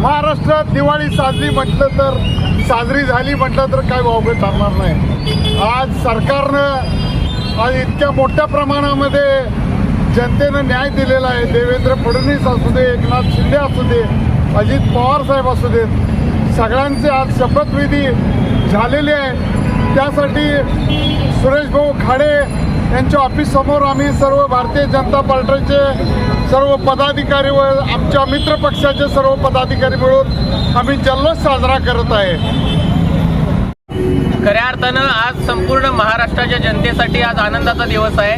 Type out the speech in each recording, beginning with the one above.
महाराष्ट्रात दिवाळी साजरी म्हटलं तर साजरी झाली म्हटलं तर काय वावगं ठरणार नाही. आज सरकारनं आज इतक्या मोठ्या प्रमाणामध्ये जनतेनं न्याय दिलेला आहे. देवेंद्र फडणवीस असू दे एकनाथ शिंदे असू दे अजित पवार साहेब असू देत सगळ्यांचे आज शपथविधी झालेले आहे त्यासाठी सुरेश भाऊ खाडे यांच्या ऑफिससमोर आम्ही सर्व भारतीय जनता पार्टीचे सर्व पदाधिकारी व आमच्या मित्र पक्षाचे सर्व पदाधिकारी मिळून आम्ही जल्लोष साजरा करत आहे. खऱ्या अर्थानं आज संपूर्ण महाराष्ट्राच्या जनतेसाठी आज आनंदाचा दिवस आहे.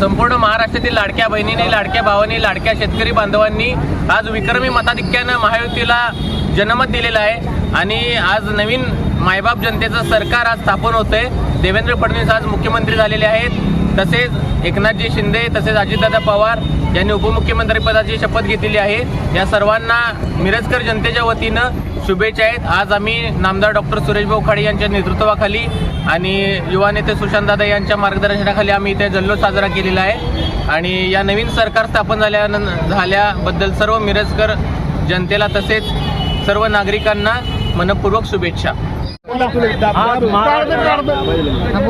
संपूर्ण महाराष्ट्रातील लाडक्या बहिणींनी लाडक्या भावांनी लाडक्या शेतकरी बांधवांनी आज विक्रमी मताधिक्यानं महायुतीला जनमत दिलेलं आहे. आणि आज नवीन मायबाप जनतेचं सरकार आज स्थापन होतंय. देवेंद्र फडणवीस आज मुख्यमंत्री झालेले आहेत. तसेच एकनाथजी शिंदे तसेच अजितदादा पवार यांनी उपमुख्यमंत्रीपदाची शपथ घेतलेली आहे. या सर्वांना मिरजकर जनतेच्या वतीनं शुभेच्छा आहेत. आज आम्ही नामदार डॉक्टर सुरेशभाऊ खाडे यांच्या नेतृत्वाखाली आणि युवा नेते सुशांतदादा यांच्या मार्गदर्शनाखाली आम्ही इथे जल्लोष साजरा केलेला आहे. आणि या नवीन सरकार स्थापन झाल्या झाल्याबद्दल सर्व मिरजकर जनतेला तसेच सर्व नागरिकांना मनपूर्वक शुभेच्छा. आज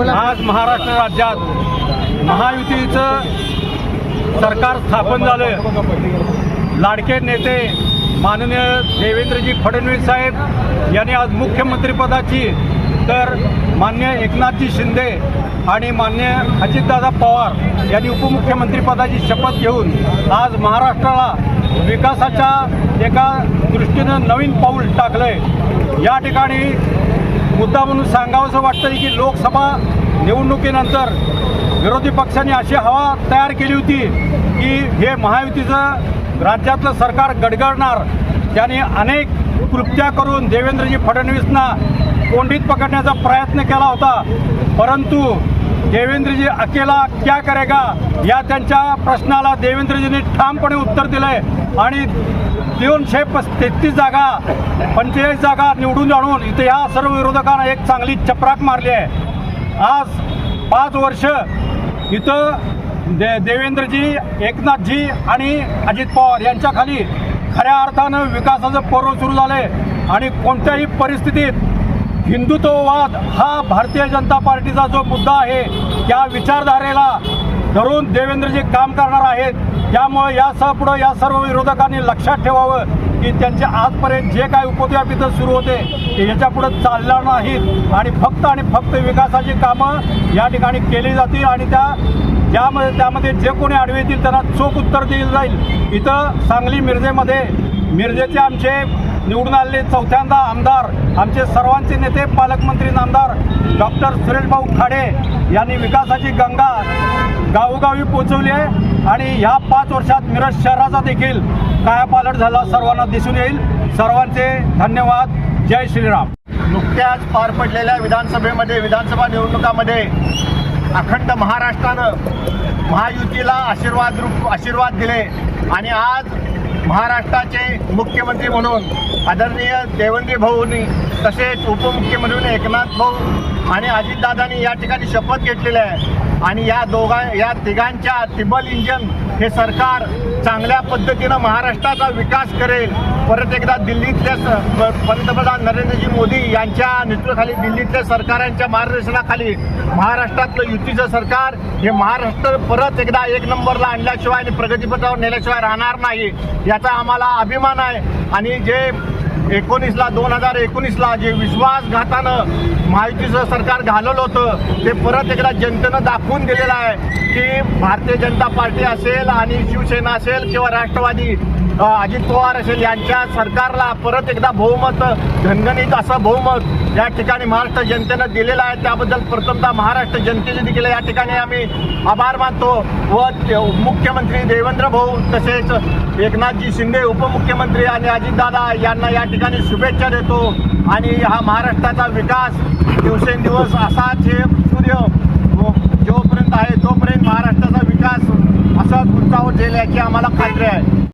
आज महाराष्ट्र राज्यात महायुतीचं सरकार स्थापन झालं लाडके नेते माननीय देवेंद्रजी फडणवीस साहेब यांनी आज मुख्यमंत्रीपदाची तर मान्य एकनाथजी शिंदे आणि मान्य अजितदादा पवार यांनी उपमुख्यमंत्रीपदाची शपथ घेऊन आज महाराष्ट्राला विकासाच्या एका दृष्टीनं नवीन पाऊल टाकलंय. या ठिकाणी मुद्दा म्हणून सांगावंसं वाटतं की लोकसभा निवडणुकीनंतर विरोधी पक्षांनी अशी हवा तयार केली होती की हे महायुतीचं राज्यातलं सरकार गडगडणार. त्यांनी अनेक कृत्या करून देवेंद्रजी फडणवीसना कोंडीत पकडण्याचा प्रयत्न केला होता. परंतु देवेंद्रजी अकेला क्या करेगा? या त्यांच्या प्रश्नाला देवेंद्रजींनी ठामपणे उत्तर दिलंय. आणि दोनशे पस तेहतीस जागा पंचेचाळीस जागा निवडून आणून इथे ह्या सर्व विरोधकांना एक चांगली चपराक मारली आहे. आज पाच वर्ष इथं दे देवेंद्रजी एकनाथजी आणि अजित पवार यांच्याखाली खऱ्या अर्थानं विकासाचं पर्व सुरू झालंय आणि कोणत्याही परिस्थितीत हिंदुत्ववाद हा भारतीय जनता पार्टीचा जो मुद्दा आहे त्या विचारधारेला धरून देवेंद्रजी काम करणार आहेत. त्यामुळे यासह पुढं या सर्व विरोधकांनी लक्षात ठेवावं. की त्यांचे आजपर्यंत जे काय उपद्व्यापित सुरू होते ते याच्यापुढे चालणार नाहीत. आणि फक्त आणि फक्त विकासाची कामं या ठिकाणी केली जातील आणि त्या ज्यामध्ये त्यामध्ये जे कोणी आडवे येतील त्यांना चोख उत्तर दिलं जाईल. इथं सांगली मिरजेमध्ये मिरजेचे आमचे निवडून आलेले चौथ्यांदा आमदार आमचे सर्वांचे नेते पालकमंत्री नामदार डॉक्टर सुरेशभाऊ खाडे यांनी विकासाची गंगा गावोगावी पोचवली आहे. आणि ह्या पाच वर्षात मिरज शहराचा देखील कायापालट झाला. सर्वांना दिसून येईल. सर्वांचे धन्यवाद. जय श्रीराम. नुकत्याच पार पडलेल्या विधानसभेमध्ये विधानसभा निवडणुकामध्ये अखंड महाराष्ट्रानं महायुतीला आशीर्वाद रूप आशीर्वाद दिले. आणि आज महाराष्ट्राचे मुख्यमंत्री म्हणून आदरणीय देवेंद्र भाऊंनी तसेच उपमुख्यमंत्री म्हणून एकनाथ भाऊ आणि अजितदादांनी या ठिकाणी शपथ घेतलेली आहे. आणि या दोघा या तिघांच्या तिबल इंजन हे सरकार चांगल्या पद्धतीनं महाराष्ट्राचा विकास करेल. परत एकदा दिल्लीतल्या स- पंतप्रधान नरेंद्रजी मोदी यांच्या नेतृत्वाखाली दिल्लीतल्या सरकारांच्या मार्गदर्शनाखाली महाराष्ट्रातलं युतीचं सरकार हे महाराष्ट्र परत एकदा एक नंबरला आणल्याशिवाय आणि प्रगतीपथावर नेल्याशिवाय राहणार नाही याचा आम्हाला अभिमान आहे. आणि जे एकोणीसला दोन हजार एकोणीसला जे विश्वासघातानं महायुतीचं सरकार घालवलं होतं. ते परत एकदा जनतेनं दाखवून दिलेलं आहे की भारतीय जनता पार्टी असेल आणि शिवसेना असेल किंवा राष्ट्रवादी अजित पवार असेल यांच्या सरकारला परत एकदा बहुमत घनघणीत असं बहुमत या ठिकाणी महाराष्ट्र जनतेनं दिलेलं आहे. त्याबद्दल प्रथमतः महाराष्ट्र जनतेने देखील या ठिकाणी आम्ही आभार मानतो व मुख्यमंत्री देवेंद्र भाऊ तसेच एकनाथजी शिंदे उपमुख्यमंत्री आणि अजितदादा यांना या ठिकाणी शुभेच्छा देतो. आणि हा महाराष्ट्राचा विकास दिवसेंदिवस असाच हे सूर्य जोपर्यंत आहे तोपर्यंत महाराष्ट्राचा विकास असाच उंचावर जाईल की आम्हाला खात्री आहे.